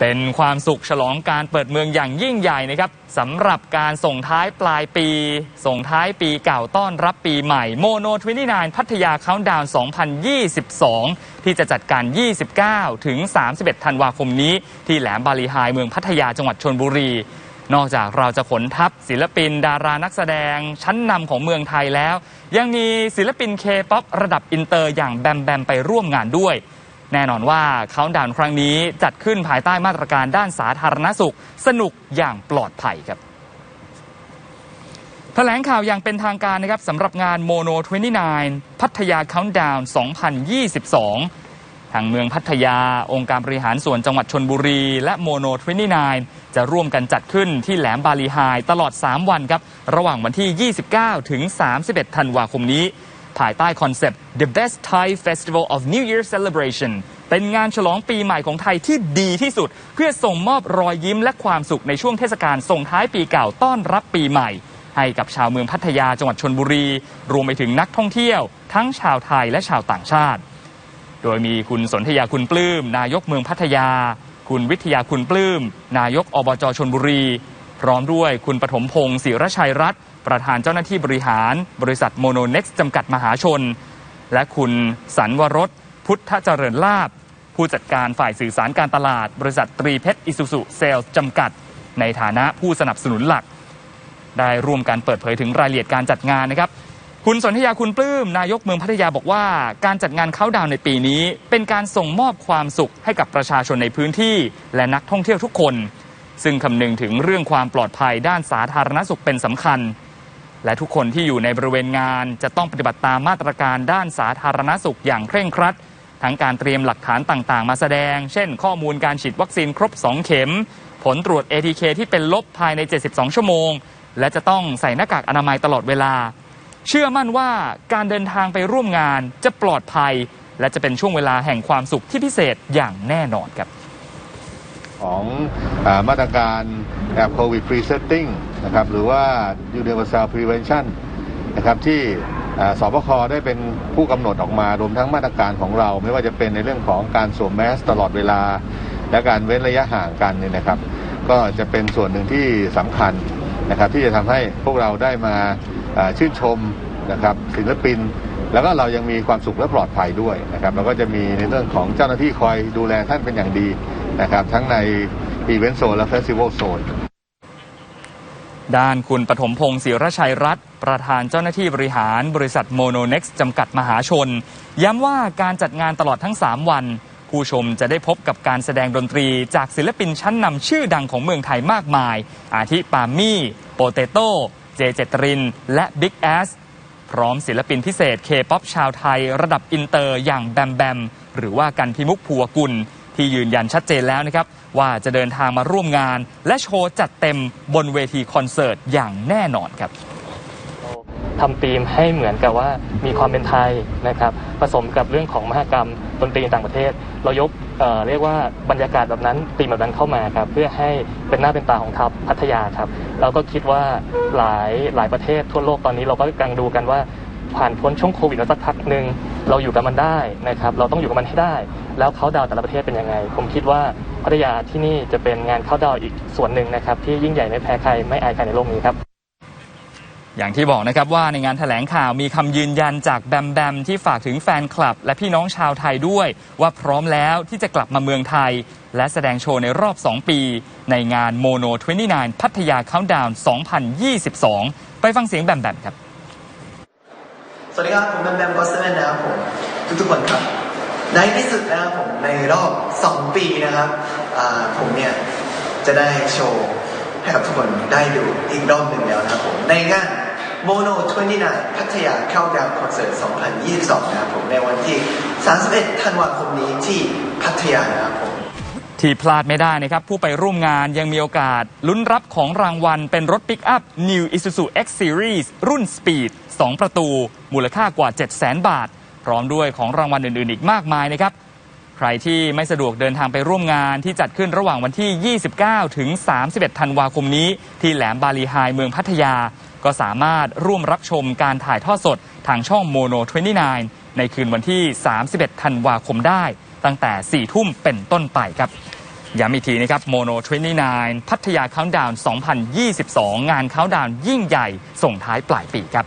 เป็นความสุขฉลองการเปิดเมืองอย่างยิ่งใหญ่นะครับสำหรับการส่งท้ายปลายปี ส่งท้ายปีเก่าต้อนรับปีใหม่โมโน29พัทยาเขาดาวน์ 2022 ที่จะจัดการ 29 ถึง 31 ธันวาคมนี้ ที่แหลมบาลีไฮเมืองพัทยาจังหวัดชนบุรี นอกจากเราจะขนทัพศิลปินดารานักแสดง ชั้นนำของเมืองไทยแล้ว ยังมีศิลปินเคป๊อประดับอินเตอร์อย่างแบมแบมไปร่วมงานด้วย แน่นอนว่าเขาดาวน์ครั้งนี้จัดขึ้นภายใต้มาตรการด้านสาธารณสุข สนุกอย่างปลอดภัยครับแถลงข่าวอย่างเป็นทางการนะครับสำหรับงานโมโน 29 พัทยาเขาดาวน์2022 ทางเมืองพัทยา องค์การบริหารส่วนจังหวัดชนบุรี และโมโน 29 จะร่วมกันจัดขึ้นที่แหลมบาลีไฮตลอด 3 วันครับ ระหว่างวันที่ 29 ถึง 31 ธันวาคมนี้ ภายใต้คอนเซปต์ The Best Thai Festival of New Year Celebration เป็นงานฉลองปีใหม่ของไทยที่ดีที่สุด เพื่อส่งมอบรอยยิ้มและความสุขในช่วงเทศกาลส่งท้ายปีเก่าต้อนรับปีใหม่ ให้กับชาวเมืองพัทยาจังหวัดชนบุรี รวมไปถึงนักท่องเที่ยว ทั้งชาวไทยและชาวต่างชาติ โดยมีคุณสนธยาคุณปลื้ม นายกเมืองพัทยา คุณวิทยาคุณปลื้ม นายกอบจชนบุรี พร้อมด้วยคุณปฐมพงศ์ศิรชัยรัตน์ ประธานเจ้าหน้าที่บริหาร บริษัทโมโนเน็กซ์จำกัดมหาชน และคุณสันวรสพุทธเจริญลาบผู้จัดการฝ่ายสื่อสารการตลาด บริษัทตรีเพชรอิสุสุเซลจำกัด ในฐานะผู้สนับสนุนหลัก ได้ร่วมกันเปิดเผยถึงรายละเอียดการจัดงานนะครับ คุณสนธยาคุณปลื้มนายกเมืองพัทยาบอกว่า การจัดงานเข้าดาวในปีนี้ เป็นการส่งมอบความสุขให้กับประชาชนในพื้นที่ และนักท่องเที่ยวทุกคน ซึ่งคำนึงถึงเรื่องความปลอดภัยด้านสาธารณสุขเป็นสำคัญ และทุกคนที่อยู่ในบริเวณงานจะต้องปฏิบัติตามมาตรการด้านสาธารณสุขอย่างเคร่งครัด ทั้งการเตรียมหลักฐานต่างๆ มาแสดง เช่น ข้อมูลการฉีดวัคซีนครบ 2 เข็ม ผลตรวจ ATK ที่เป็นลบภายใน 72 ชั่วโมง และจะต้องใส่หน้ากากอนามัยตลอดเวลา เชื่อมั่นว่าการเดินทางไปร่วมงานจะปลอดภัย และจะเป็นช่วงเวลาแห่งความสุขที่พิเศษอย่างแน่นอนครับ ของอมาตรการแบบโควิดฟรีเซตติ้ง นะครับหรือว่า Universal Prevention นะครับที่สบคได้เป็นผู้กำหนดออกมารวมทั้งมาตรการของเรา ไม่ว่าจะเป็นในเรื่องของการสวมแมสตลอดเวลา และการเว้นระยะห่างกันเนี่ยนะครับ ก็จะเป็นส่วนหนึ่งที่สำคัญนะครับที่จะทำให้พวกเราได้มาอ่าชื่นชมนะครับศิลปิน แล้วก็เรายังมีความสุขและปลอดภัยด้วยนะครับแล้วก็จะมีในเรื่องของเจ้าหน้าที่คอยดูแลท่านเป็นอย่างดีนะครับทั้งในอีเวนต์โซนและเฟสติวัลโซน ด้านคุณปฐมพงศ์ศิรชัยรัตน์ประธานเจ้าหน้าที่บริหารบริษัทโมโนเน็กซ์จำกัดมหาชน ย้ำว่าการจัดงานตลอดทั้ง 3 วัน ผู้ชมจะได้พบกับการแสดงดนตรีจากศิลปินชั้นนำชื่อดังของเมืองไทยมากมาย อาทิปามี่ โปเตโต้ เจเจตริน และบิ๊กแอสพร้อมศิลปินพิเศษเคป๊อปชาวไทย ระดับอินเตอร์อย่างแบมแบม หรือว่ากันพิมุกพัวกุล ที่ยืนยันชัดเจนแล้วนะครับ ว่าจะเดินทางมาร่วมงาน และโชว์จัดเต็มบนเวทีคอนเสิร์ตอย่างแน่นอนครับทำธีมให้เหมือนกับว่ามีความเป็นไทยนะครับผสมกับเรื่องของมหกรรมดนตรีต่างประเทศ เรายกเเรียกว่าบรรยากาศแบบนั้นธีมแบบนั้นเข้ามาครับเพื่อให้เป็นหน้าเป็นตาของทัพพัทยาครับเราก็คิดว่าหลายหลายประเทศทั่วโลกตอนนี้เราก็กำลังดูกันว่าผ่านพ้นช่วงโควิดมาสักพักหนึ่งเราอยู่กับมันได้นะครับ เราต้องอยู่กับมันให้ได้ แล้วเขาดาวน์แต่ละประเทศเป็นยังไง ผมคิดว่าพัทยาที่นี่จะเป็นงานเข้าดาวน์อีกส่วนหนึ่งนะครับ ที่ยิ่งใหญ่ไม่แพ้ใครไม่อายใครในโลกนี้ครับอย่างที่บอกนะครับว่าในงานถแถลงข่าวมีคำยืนยันจากแบมแบมที่ฝากถึงแฟนคลับ และพี่น้องชาวไทยด้วย ว่าพร้อมแล้วที่จะกลับมาเมืองไทย และแสดงโชว์ในรอบ 2 ปี ในงานโมโน 29 พัทยาเขาดาวน์2022 ไปฟังเสียงแบมแบมครับ สวัสดีครับ ผมแบมแบมกอสเซนนะครับผมทุกๆคนครับ ในที่สุดนะครับผมในรอบ 2 ปีนะครับผมเนี่ยจะได้โชว์ให้กับทุกคนได้ดูอีกรอบหนึ่งแล้วนะครับผมในงาน Mono 29พัทยาเข้าดาวคอนเสิร์ต 2022 นะครับผมในวันที่ 31 ธันวาคมนี้ที่พัทยานะครับผมที่พลาดไม่ได้นะครับ ผู้ไปร่วมงานยังมีโอกาส ลุ้นรับของรางวัลเป็นรถปิกอัพ New Isuzu X Series รุ่น Speed 2 ประตู มูลค่ากว่า 700,000 บาท พร้อมด้วยของรางวัลอื่น ๆ อีกมากมายนะครับ ใครที่ไม่สะดวกเดินทางไปร่วมงานที่จัดขึ้นระหว่างวันที่ 29 ถึง 31 ธันวาคมนี้ ที่แหลมบาลีไฮเมืองพัทยา ก็สามารถร่วมรับชมการถ่ายทอดสดทางช่องโมโน 29 ในคืนวันที่ 31 ธันวาคมได้ ตั้งแต่ 4 ทุ่มเป็นต้นไปครับย้ำอีกทีนะครับโมโน29 พัทยา Countdown 2022 งาน Countdown ยิ่งใหญ่ส่งท้ายปลายปีครับ